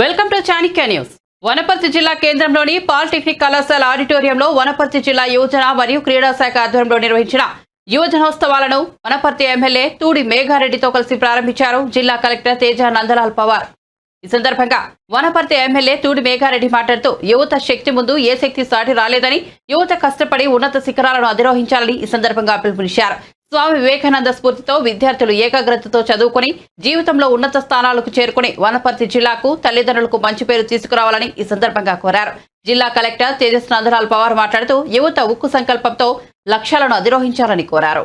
Welcome to Chanakya news. Wanaparthy జిల్లా కేంద్రంలోని polytechnic కళాశాల ఆడిటోరియంలో వనపర్తి జిల్లా యువజన మరియు క్రీడా శాఖ ఆధ్వర్యంలో నిర్వహించిన యువజనోత్సవాలను వనపర్తి ఎమ్మెల్యే తూడి మేఘారెడ్డితో కలిసి ప్రారంభించారు జిల్లా కలెక్టర్ తేజ నందలాల్ పవార్. ఈ సందర్భంగా వనపర్తి ఎమ్మెల్యే తూడి మేఘారెడ్డి మాట్లాడుతూ యువత శక్తి ముందు ఏ శక్తి సాటి రాలేదని యువత కష్టపడి ఉన్నత శిఖరాలను అధిరోహించాలని ఈ సందర్భంగా పిలుపునిచ్చారు. స్వామి వివేకానంద స్ఫూర్తితో విద్యార్థులు ఏకాగ్రతతో చదువుకొని జీవితంలో ఉన్నత స్థానాలకు చేరుకుని వనపర్తి జిల్లాకు తల్లిదండ్రులకు మంచి పేరు తీసుకురావాలని ఈ సందర్భంగా కోరారు. జిల్లా కలెక్టర్ తేజస్ నందలాల్ పవార్ మాట్లాడుతూ యువత ఉక్కు సంకల్పంతో లక్ష్యాలను అధిరోహించాలని కోరారు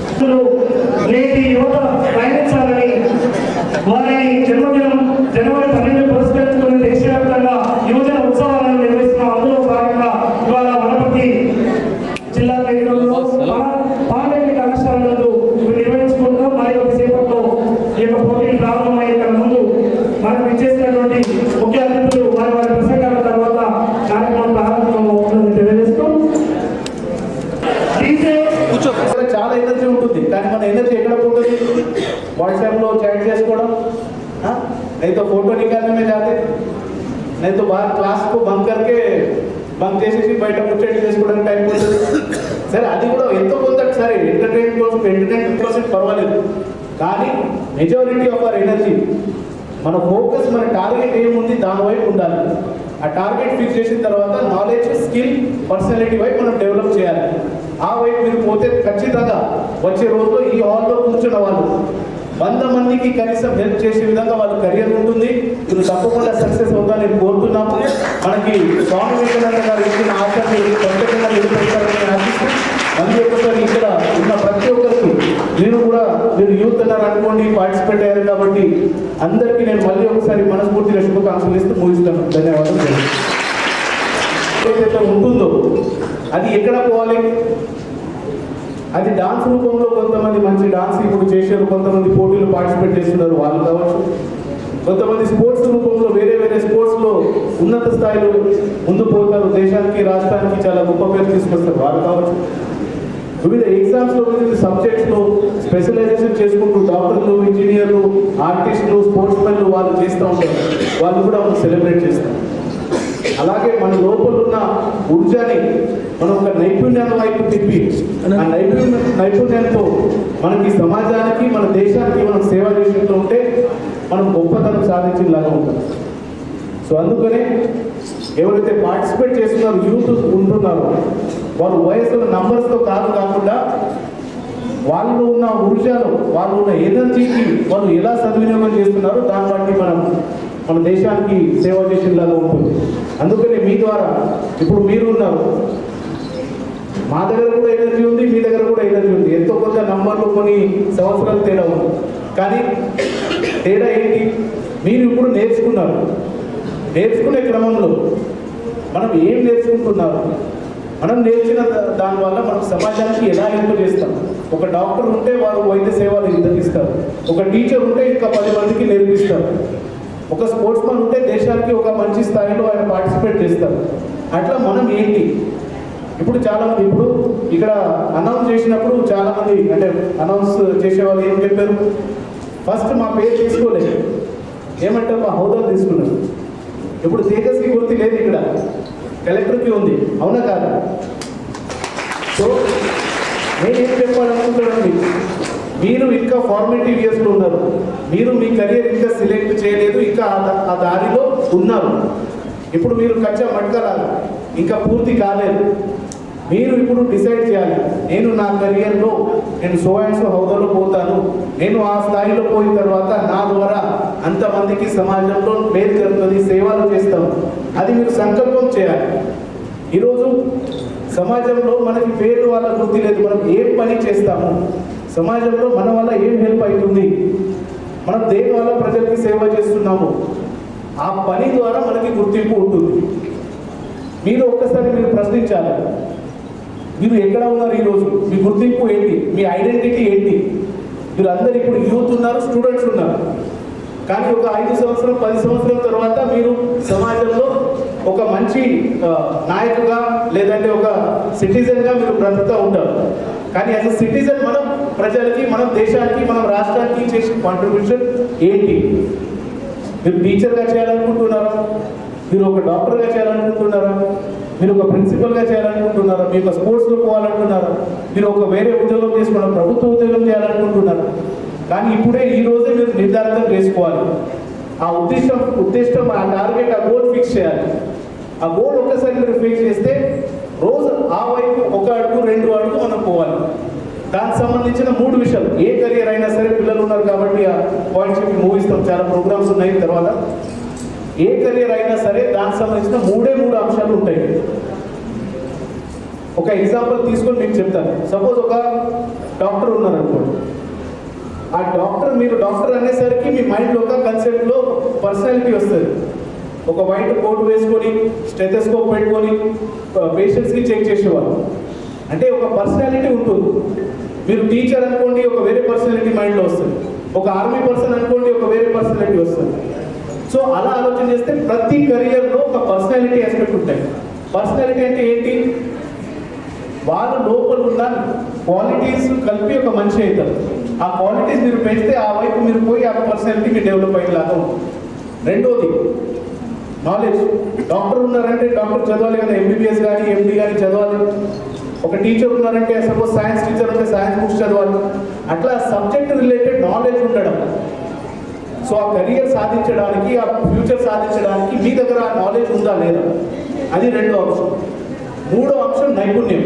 భక్తులు నేటి యువత ప్రయాణించాలని వారి జన్మదినం జనవరి పన్నెండు పురస్కరించుకుని దేశవ్యాప్తంగా యువజన ఉత్సవాలను నిర్వహిస్తున్నాం అందులో భాగంగా ఇవాళ వనపర్తి జిల్లా కేంద్రంలో మన పాండమిక కళాశాలలో నిర్వహించుకుంటాం మరి కొద్దిసేపట్లో ఈ యొక్క పోటీలు ప్రారంభమయ్యే కన్నా ముందు మనకు ఇచ్చేసినటువంటి ముఖ్య అతిథులు వారి వారి ప్రసంగాల తర్వాత కార్యక్రమం ప్రారంభమవుతుందని తెలియజేస్తూ డీజే ఇక్కడ చాలా ఎనర్జీ ఉంటుంది కానీ మన ఎనర్జీ ఎక్కడ పోతుంది వాట్సాప్లో చాట్ చేసుకోవడం हाँ? नहीं तो फोटो निकालने में जाते नहीं तो बाहर క్లాస్ కు బంక్ करके బంక్ చేసేసి బయట ముచ్చటి చేసుకోవడానికి టైం పోతుంది సరే అది కూడా ఎంతో కొంత సరే ఎంటర్టైన్ కోసం ఎంటర్టైన్మెంట్ కోసం పర్వాలేదు కానీ మెజారిటీ ఆఫ్ అవర్ ఎనర్జీ మన ఫోకస్ మన టార్గెట్ ఏముంది దాని వైపు ఉండాలి ఆ టార్గెట్ ఫిక్స్ చేసిన తర్వాత నాలెడ్జ్ స్కిల్ పర్సనాలిటీ వైపు మనం డెవలప్ చేయాలి ఆ వైపు మీరు పోతే ఖచ్చితంగా వచ్చే రోజుల్లో ఈ హాల్లో కూర్చున్న వాళ్ళు వంద మందికి కనీసం హెల్ప్ చేసే విధంగా వాళ్ళ కెరియర్ ఉంటుంది. మీరు తప్పకుండా సక్సెస్ అవుతా నేను కోరుతున్నాము. మనకి స్వామి వివేకానంద గారు ఇచ్చిన ఆశని ప్రత్యేకంగా నిలబెట్టాలని ఆశిస్తూ మళ్ళీ ఒకసారి ఇక్కడ ఉన్న ప్రతి ఒక్కరికి మీరు కూడా మీరు యూత్ అన్నారు అనుకోండి పార్టిసిపేట్ అయ్యారు కాబట్టి అందరికీ నేను మళ్ళీ ఒకసారి మనస్ఫూర్తిగా శుభాకాంక్షలు ఇస్తూ ముగిస్తాను ధన్యవాదాలు. ఏదైతే ఉంటుందో అది ఎక్కడ పోవాలి? అది డాన్స్ రూపంలో కొంతమంది మంచి డాన్స్ ఇప్పుడు చేశారు కొంతమంది పోటీలు పార్టిసిపేట్ చేస్తున్నారు వాళ్ళు కావచ్చు. కొంతమంది స్పోర్ట్స్ రూపంలో వేరే వేరే స్పోర్ట్స్లో ఉన్నత స్థాయిలో ముందు పోతారు. దేశానికి రాష్ట్రానికి చాలా గొప్ప పేరు తీసుకొస్తారు వాళ్ళు కావచ్చు. వివిధ ఎగ్జామ్స్లో వివిధ సబ్జెక్ట్స్లో స్పెషలైజేషన్ చేసుకుంటూ డాక్టర్లు ఇంజనీర్లు ఆర్టిస్టులు స్పోర్ట్స్ మెన్లు వాళ్ళు చేస్తూ ఉంటారు. వాళ్ళు కూడా మనం సెలబ్రేట్ చేస్తాం అలాగే మన లోపల ఉన్న ఊర్జాని మనం ఒక నైపుణ్యాల వైపు తిప్పి ఆ నైపుణ్య నైపుణ్యంతో మనకి సమాజానికి మన దేశానికి మనం సేవ చేసినట్లు ఉంటే మనం గొప్పతనం సాధించేలాగా ఉంటాం సో అందుకనే ఎవరైతే పార్టిసిపేట్ చేస్తున్నారో యూత్ ఉంటున్నారో వారు వయసులో నంబర్స్తో కాదు కాకుండా వాళ్ళు ఉన్న ఊర్జాలు వాళ్ళు ఉన్న ఎనర్జీకి వాళ్ళు ఎలా సద్వినియోగం చేస్తున్నారో దాన్ని బట్టి మనం మన దేశానికి సేవ చేసేలాగా ఉంటుంది. అందుకనే మీ ద్వారా ఇప్పుడు మీరు ఉన్నారు మా దగ్గర కూడా ఎనర్జీ ఉంది మీ దగ్గర కూడా ఎనర్జీ ఉంది ఎంతో కొంత నంబర్లు కొన్ని సంవత్సరాలు తేడా ఉంది కానీ తేడా ఏంటి? మీరు ఇప్పుడు నేర్చుకున్నారు. నేర్చుకునే క్రమంలో మనం ఏం నేర్చుకుంటున్నారు? మనం నేర్చిన దానివల్ల మనం సమాజానికి ఎలా హెల్ప్ చేస్తాం? ఒక డాక్టర్ ఉంటే వారు వైద్య సేవలు ఇస్తారు. ఒక టీచర్ ఉంటే ఇంకా పది మందికి నేర్పిస్తారు. ఒక స్పోర్ట్స్ మ్యాన్ ఉంటే దేశానికి ఒక మంచి స్థాయిలో ఆయన పార్టిసిపేట్ చేస్తారు. అట్లా మనం ఏంటి? ఇప్పుడు చాలా మంది ఇప్పుడు ఇక్కడ అనౌన్స్ చేసినప్పుడు చాలా మంది అంటే అనౌన్స్ చేసేవాళ్ళు ఏం చెప్పారు? ఫస్ట్ మా పేరు తీసుకోలేదు. ఏమంటారు మా హోదా తీసుకున్నారు. ఇప్పుడు తేజస్కి గుర్తి లేదు ఇక్కడ. కలెక్టర్కి ఉంది. అవునా కాదా? సో నేనేం చెప్పాలనుకుంటున్నాను మీరు ఇంకా ఫార్మేటివ్ ఇయర్స్లో ఉన్నారు. మీరు మీ కెరియర్ ఇంకా సెలెక్ట్ చేయలేదు ఇంకా ఆ దారిలో ఉన్నారు. ఇప్పుడు మీరు కచ్చా మట్కలాగా ఇంకా పూర్తి కాలేదు. మీరు ఇప్పుడు డిసైడ్ చేయాలి. నేను నా కెరియర్లో నేను సో అండ్ సో హోదాలో పోతాను. నేను ఆ స్థాయిలో పోయిన తర్వాత నా ద్వారా అంతమందికి సమాజంలో పేరు జరుగుతుంది సేవలు చేస్తాను అది మీరు సంకల్పం చేయాలి. ఈరోజు సమాజంలో మనకి పేరు వల్ల గుర్తు లేదు. మనం ఏం పని చేస్తాము? సమాజంలో మన వల్ల ఏం హెల్ప్ అవుతుంది? మనం దేని వల్ల ప్రజలకి సేవ చేస్తున్నాము? ఆ పని ద్వారా మనకి గుర్తింపు ఉంటుంది. మీరు ఒక్కసారి మీరు ప్రశ్నించాలి. మీరు ఎక్కడ ఉన్నారు ఈరోజు మీ గుర్తింపు ఏంటి? మీ ఐడెంటిటీ ఏంటి? మీరు అందరు ఇప్పుడు యూత్ ఉన్నారు స్టూడెంట్స్ ఉన్నారు. కానీ ఒక ఐదు సంవత్సరం పది సంవత్సరాల తర్వాత మీరు సమాజంలో ఒక మంచి నాయకుగా లేదంటే ఒక సిటిజన్గా మీరు బ్రతుకుతూ ఉంటారు. కానీ యాజ్ అ సిటిజన్ మనం ప్రజలకి మనం దేశానికి మనం రాష్ట్రానికి చేసిన కాంట్రిబ్యూషన్ ఏంటి? మీరు టీచర్గా చేయాలనుకుంటున్నారా? మీరు ఒక డాక్టర్గా చేయాలనుకుంటున్నారా? మీరు ఒక ప్రిన్సిపల్గా చేయాలనుకుంటున్నారా? మీరు ఒక స్పోర్ట్స్లో పోవాలనుకున్నారా మీరు ఒక వేరే ఉద్యోగం చేసుకోవడం ప్రభుత్వ ఉద్యోగం చేయాలనుకుంటున్నారా? కానీ ఇప్పుడే ఈ రోజే మీరు నిర్ధారణ చేసుకోవాలి. ఆ ఉద్దేశం ఉద్దేశం ఆ టార్గెట్ ఆ గోల్ ఫిక్స్ చేయాలి. ఆ గోల్ ఒక్కసారి మీరు ఫిక్స్ చేస్తే రోజు ఆ వైపు ఒక అడుగు రెండు అడుగు మనం పోవాలి. దానికి సంబంధించిన మూడు విషయాలు. ఏ కెరియర్ అయినా సరే పిల్లలు ఉన్నారు కాబట్టి ఆ పాయింట్స్ చెప్పి మూవీస్తాం చాలా ప్రోగ్రామ్స్ ఉన్నాయి. తర్వాత ఏ కెరియర్ అయినా సరే దానికి సంబంధించిన మూడే మూడు అంశాలు ఉంటాయి. ఒక ఎగ్జాంపుల్ తీసుకొని మీకు చెప్తాను సపోజ్ ఒక డాక్టర్ ఉన్నారనుకోండి. ఆ డాక్టర్ మీరు డాక్టర్ అనేసరికి మీ మైండ్లో ఒక కన్సెప్ట్లో పర్సనాలిటీ వస్తుంది. ఒక వైట్ కోట్ వేసుకొని స్టెథెస్కోప్ పెట్టుకొని పేషెంట్స్కి చెక్ చేసేవాళ్ళు. అంటే ఒక పర్సనాలిటీ ఉంటుంది. మీరు టీచర్ అనుకోండి ఒక వేరే పర్సనాలిటీ మైండ్లో వస్తుంది. ఒక ఆర్మీ పర్సన్ అనుకోండి ఒక వేరే పర్సనాలిటీ వస్తుంది. సో అలా ఆలోచన చేస్తే ప్రతి కెరియర్లో ఒక పర్సనాలిటీ ఆస్పెక్ట్ ఉంటాయి. పర్సనాలిటీ అంటే ఏంటి? వాళ్ళు లోపల ఉన్న క్వాలిటీస్ కలిపి ఒక మనిషి అవుతారు. ఆ క్వాలిటీస్ మీరు పెంచితే ఆ వైపు మీరు పోయి ఆ పర్సనాలిటీ మీరు డెవలప్ అయ్యేలాగా ఉంటుంది. రెండోది నాలెడ్జ్ డాక్టర్ ఉన్నారంటే డాక్టర్ చదవాలి కదా ఎంబీబీఎస్ కానీ ఎండి కానీ చదవాలి. ఒక టీచర్ ఉన్నారంటే సపోజ్ సైన్స్ టీచర్ ఉంటే సైన్స్ బుక్స్ చదవాలి. అట్లా సబ్జెక్ట్ రిలేటెడ్ నాలెడ్జ్ ఉండడం. సో ఆ కెరియర్ సాధించడానికి ఆ ఫ్యూచర్ సాధించడానికి మీ దగ్గర ఆ నాలెడ్జ్ ఉందా లేదా? అది రెండో అంశం. మూడో అంశం నైపుణ్యం.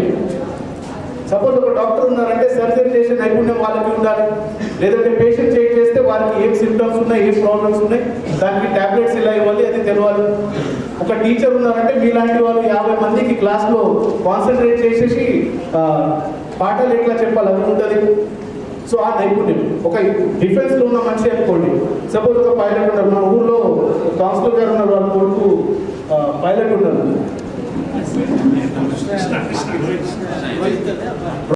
సపోజ్ ఒక డాక్టర్ ఉన్నారంటే సర్జరీ చేసే నైపుణ్యం వాళ్ళకి ఉండాలి. లేదంటే పేషెంట్ చెక్ చేస్తే వారికి ఏం సిమ్టమ్స్ ఉన్నాయి ఏం ప్రాబ్లమ్స్ ఉన్నాయి? దానికి టాబ్లెట్స్ ఇలా ఇవ్వాలి అది తెలవాలి. ఒక టీచర్ ఉన్నారంటే మీలాంటి వాళ్ళు యాభై మందికి క్లాస్లో కాన్సన్ట్రేట్ చేసేసి పాఠాలు ఎట్లా చెప్పాలి? అది ఉంటుంది. సో ఆ నైపుణ్యం. ఒక డిఫెన్స్లో ఉన్న మనిషి అనుకోండి. సపోజ్ ఒక పైలట్ ఉన్నారు మన ఊర్లో కాన్సులర్ గారు ఉన్నారు వాళ్ళ కొడుకు పైలట్ ఉన్నారు